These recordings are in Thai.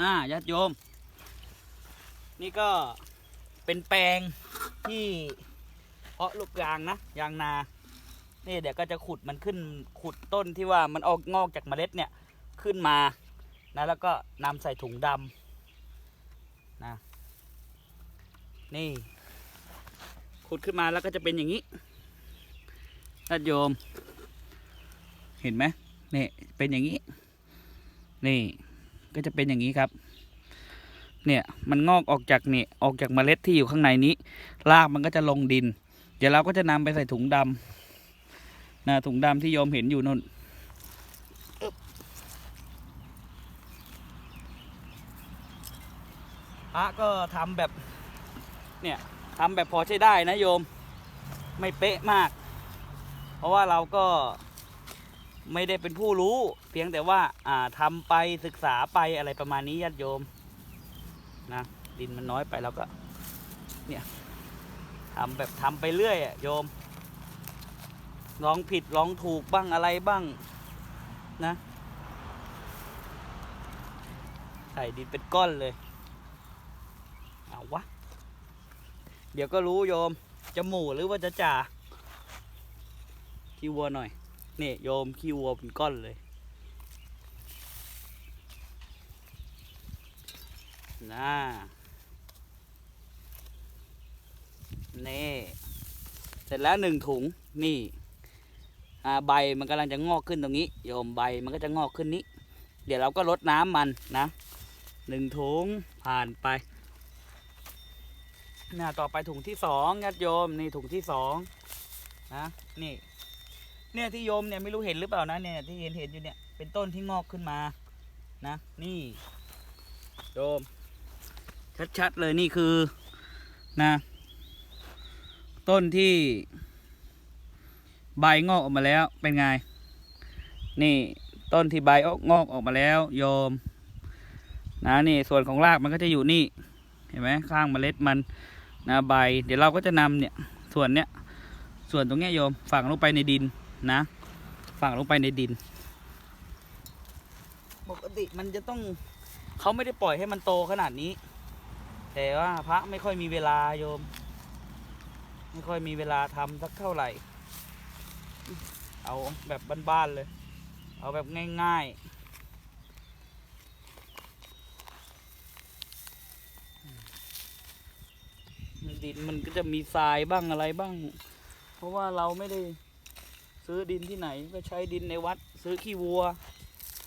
อ่าญาติโยม นี่ก็เป็นแปลงที่เพาะลูกยางนะยางนา นี่เดี๋ยวก็จะขุดมันขึ้นขุดต้นที่ว่ามันออกงอกจากเมล็ดเนี่ยขึ้นมานะแล้วก็นำใส่ถุงดำนะนี่ ขุดขึ้นมาแล้วก็จะเป็นอย่างนี้ญาติโยม เห็นไหมนี่เป็นอย่างนี้ นี่ ก็จะเป็นอย่างนี้ครับ เนี่ยมันงอกออกจากเนี่ยออกจากเมล็ดที่อยู่ข้างในนี้ รากมันก็จะลงดิน เดี๋ยวเราก็จะนำไปใส่ถุงดำนะถุงดำที่โยมเห็นอยู่นู่นพระก็ทำแบบ เนี่ยทำแบบพอใช้ได้นะโยม ไม่เป๊ะมาก เพราะว่าเราก็ ไม่ได้เป็นผู้รู้ เพียงแต่ว่าอ่าทำไปศึกษาไปอะไรประมาณนี้ญาติโยมนะดินมันน้อยไปแล้วก็ เนี่ยทำแบบทำไปเรื่อยอะโยมลองผิดลองถูกบ้างอะไรบ้างนะใส่ดินเป็นก้อนเลยเอาวะ เดี๋ยวก็รู้โยม จะหมู่หรือว่าจะจ่าขี้วัวหน่อย เนี่โยมขี้วัวเป็นก้อนเลยน่านี่เสร็จแล้วหนึ่งถุงนี่ใบมันกำลังจะงอกขึ้นตรงนี้ โยมใบมันก็จะงอกขึ้นนี้ เดี๋ยวเราก็ลดน้ำมันนะหนึ่งถุงผ่านไปน่าต่อไปถุงที่สองญาติโยมนี่ถุงที่สองนะนี่ เนี่ยที่โยมเนี่ยไม่รู้เห็นหรือเปล่านะเนี่ยที่เห็นเห็นอยู่เนี่ยเป็นต้นที่งอกขึ้นมานะนี่โยมชัดๆเลยนี่คือนะ ต้นที่ ใบงอกออกมาแล้วเป็นไง นี่ต้นที่ใบออกงอกออกมาแล้ว โยม นะนี่ส่วนของรากมันก็จะอยู่นี่เห็นไหมข้างเมล็ดมันนะใบ เดี๋ยวเราก็จะนำเนี่ยส่วนเนี้ยส่วนตรงเนี้ยโยมฝังลงไปในดิน นะ ฝังลงไปในดิน ปกติมันจะต้องเขาไม่ได้ปล่อยให้มันโตขนาดนี้ แต่ว่าพระไม่ค่อยมีเวลาโยม ไม่ค่อยมีเวลาทำสักเท่าไหร่ เอาแบบบ้านๆเลย เอาแบบง่ายๆดินมันก็จะมีทรายบ้างอะไรบ้าง เพราะว่าเราไม่ได้ ซื้อดินที่ไหนก็ใช้ดินในวัด ซื้อขี้วัว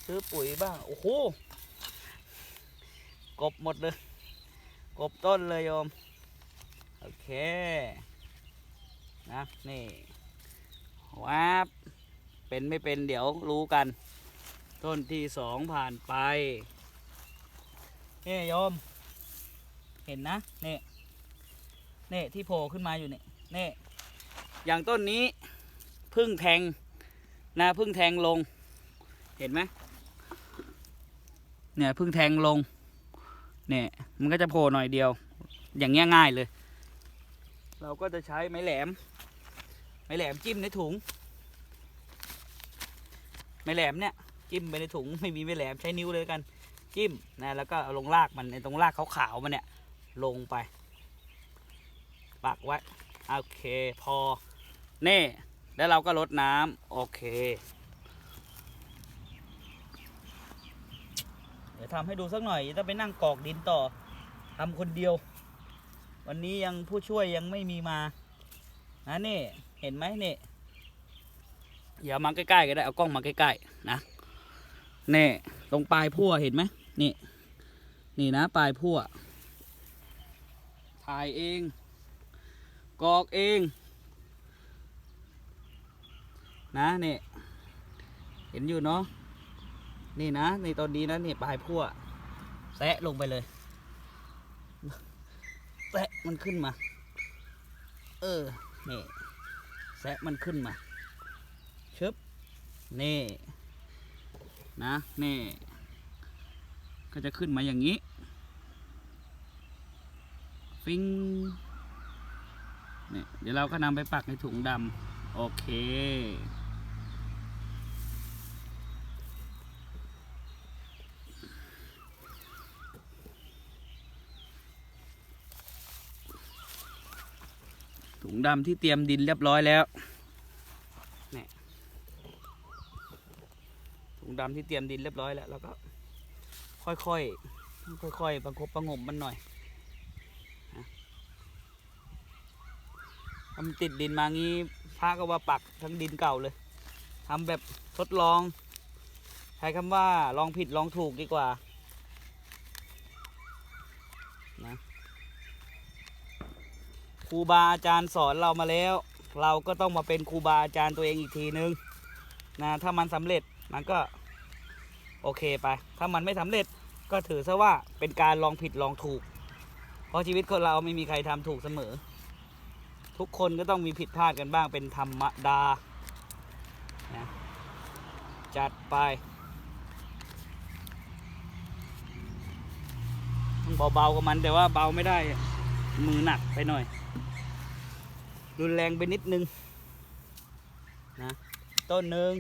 ซื้อปุ๋ยบ้าง โอ้โห กบหมดเลย กบต้นเลยโยม โอเค นะนี่ว้าบเป็นไม่เป็นเดี๋ยวรู้กัน ต้นที่สองผ่านไปนี่โยม เห็นนะนี่นี่ที่โผล่ขึ้นมาอยู่นี่นี่อย่างต้นนี้ พึ่งแทงนะพึ่งแทงลง เห็นไหมเนี่ยพึ่งแทงลง เนี่ยมันก็จะโผล่หน่อยเดียว อย่างเงี้ยง่ายเลย เราก็จะใช้ไม้แหลม ไม้แหลมจิ้มในถุง ไม้แหลมเนี่ยจิ้มไปในถุงไม่มีไม้แหลมใช้นิ้วเลยกัน จิ้มนะแล้วก็ลงรากมันในตรงรากขาวๆมันเนี่ยลงไป ปักไว้ โอเค พอเน่ แล้วเราก็ลดน้ำโอเค เดี๋ยวทำให้ดูสักหน่อยจะไปนั่งกรอกดินต่อทำคนเดียว วันนี้ยังผู้ช่วยยังไม่มีมานะนี่เห็นไหมนี่อย่ามาใกล้ๆก็ได้เอากล้องมาใกล้ๆนะนี่ตรงปลายพั่วเห็นไหมนี่ นี่นะปลายพั่วถ่ายเองกรอกเอง นะนี่เห็นอยู่เนาะนี่นะในตอนนี้นะนี่ปลายพั่วแซะลงไปเลยแซะมันขึ้นมา เออนี่แซะมันขึ้นมาชึบนี่นะนี่ก็จะขึ้นมาอย่างนี้ฟิงนี่ยเดี๋ยวเราก็นำไปปักในถุงดำโอเค ถุงดำที่เตรียมดินเรียบร้อยแล้วนี่ถุงดำที่เตรียมดินเรียบร้อยแล้วแล้วก็ค่อยๆค่อยๆประคบประงมมันหน่อยทำติดดินมางี้พระก็ว่าปักทั้งดินเก่าเลยทำแบบทดลอง ใช้คำว่าลองผิดลองถูกดีกว่านะ ครูบาอาจารย์สอนเรามาแล้ว เราก็ต้องมาเป็นครูบาอาจารย์ตัวเองอีกทีนึงนะถ้ามันสำเร็จมันก็โอเคไป ถ้ามันไม่สำเร็จก็ถือซะว่าเป็นการลองผิดลองถูก เพราะชีวิตคนเราไม่มีใครทำถูกเสมอ ทุกคนก็ต้องมีผิดพลาดกันบ้างเป็นธรรมดานะจัดไปเบาๆกับมันแต่ว่าเบาไม่ได้ มือหนักไปหน่อย รุนแรงไปนิดนึงนะต้นหนึ่ง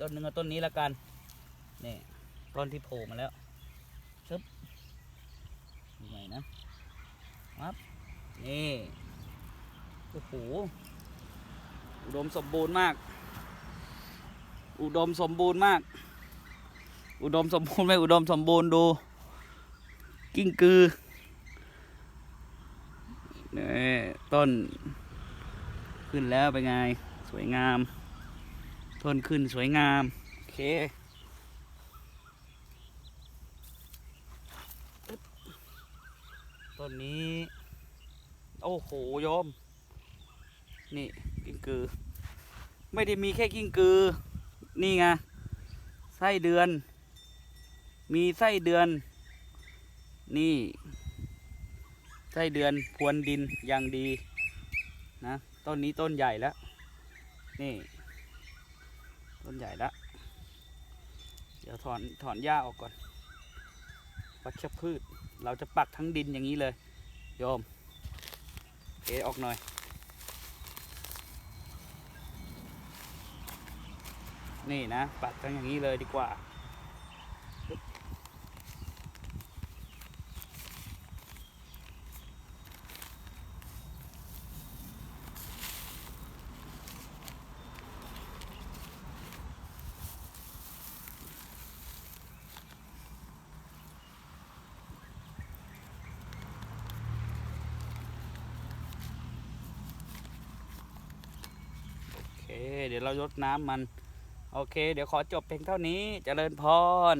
ต้นหนึ่งเอาต้นนี้ละกันนี่ต้นที่โผล่มาแล้วชึบดูใหม่นะมับนี่โอ้โหอุดมสมบูรณ์มาก อุดมสมบูรณ์มาก อุดมสมบูรณ์ไหมอุดมสมบูรณ์ดู กิ้งกือ นี่ต้น ขึ้นแล้วเป็นไง สวยงาม ต้นขึ้นสวยงาม โอเคต้นนี้ โอ้โหโยม นี่กิ้งกือ ไม่ได้มีแค่กิ้งกือ นี่ไงไส้เดือน มีไส้เดือน นี่ ไส้เดือนพรวนดินอย่างดีนะต้นนี้ต้นใหญ่แล้ว นี่ ต้นใหญ่แล้ว เดี๋ยวถอนถอนหญ้าออกก่อน วัชพืช เราจะปักทั้งดินอย่างนี้เลย โยมเทออกหน่อยนี่นะ ปักทั้งอย่างนี้เลยดีกว่า โอ เคเดี๋ยวเรายดน้ำมัน โอเค เดี๋ยวขอจบเพียงเท่านี้เจริญพร